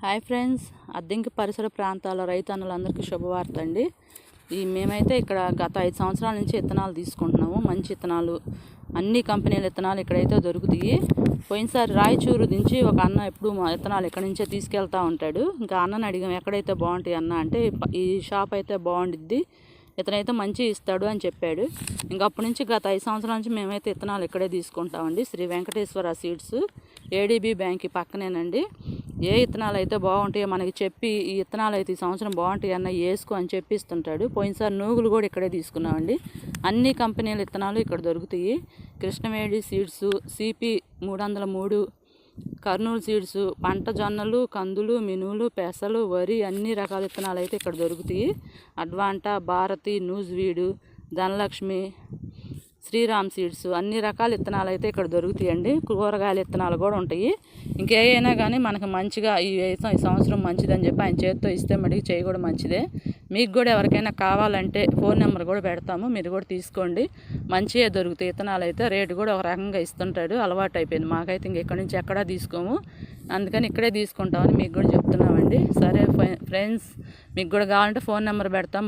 Hi friends Addanki పరిసర ప్రాంతాల రైతన్నులందరికీ శుభవార్త అండి ఈ మేమైతే ఇక్కడ గత ఐదు సంవత్సరాల నుంచి విత్తనాలు తీసుకుంటున్నాము. మంచి విత్తనాలు అన్ని కంపెనీల విత్తనాలు ఇక్కడైతే దొరుకుతాయి. పోయినసారి రాయచూరు నుంచి ఒక అన్న ఎప్పుడు మా విత్తనాలు ఇక్కడ నుంచే తీసుకెళ్తా ఉంటాడు. ఇంకా అన్నని అడిగాం ఎక్కడైతే బాగుంటాయి అన్న? అంటే ఈ షాప్ అయితే బాగుండిద్ది ఇతనైతే మంచి ఇస్తాడు అని చెప్పాడు. ఇంకా అప్పటి నుంచి గత ఐదు సంవత్సరాల నుంచి మేమైతే విత్తనాలు ఇక్కడే తీసుకుంటామండి. Sri Venkateswara seeds ADB bank పక్కనేనండి. ఏ విత్తనాలు అయితే బాగుంటాయో మనకి చెప్పి ఈ విత్తనాలు అయితే ఈ సంవత్సరం బాగుంటాయి అన్న వేసుకో అని చెప్పిస్తుంటాడు. పోయినసారి నూగులు కూడా ఇక్కడే తీసుకున్నామండి. అన్ని కంపెనీల విత్తనాలు ఇక్కడ దొరుకుతాయి. కృష్ణవేడి సీడ్స్ సిపి మూడు వందల మూడు కర్నూలు సీడ్స్ పంట జొన్నలు కందులు మినువులు పెసలు వరి అన్ని రకాల విత్తనాలు అయితే ఇక్కడ దొరుకుతాయి. అడ్వాంటా భారతి న్యూస్వీడు ధనలక్ష్మి శ్రీరామ్ సీడ్స్ అన్ని రకాల విత్తనాలు అయితే ఇక్కడ దొరుకుతాయండి. కూరగాయల విత్తనాలు కూడా ఉంటాయి. ఇంకేమైనా కానీ మనకు మంచిగా ఈ వేసం- ఈ సంవత్సరం మంచిదని చెప్పి ఆయన చేతితో ఇస్తే మటుకు చేయి కూడా మంచిదే. మీకు కూడా ఎవరికైనా కావాలంటే ఫోన్ నెంబర్ కూడా పెడతాము. మీరు కూడా తీసుకోండి. మంచిగా దొరుకుతాయి విత్తనాలు అయితే. రేటు కూడా ఒక రకంగా ఇస్తుంటాడు. అలవాటు అయిపోయింది. మాకైతే ఇంక ఇక్కడ నుంచి ఎక్కడా తీసుకోము. అందుకని ఇక్కడే తీసుకుంటామని మీకు కూడా చెప్తున్నామండి. సరే ఫ్రెండ్స్ మీకు కూడా కావాలంటే ఫోన్ నెంబర్ పెడతాం.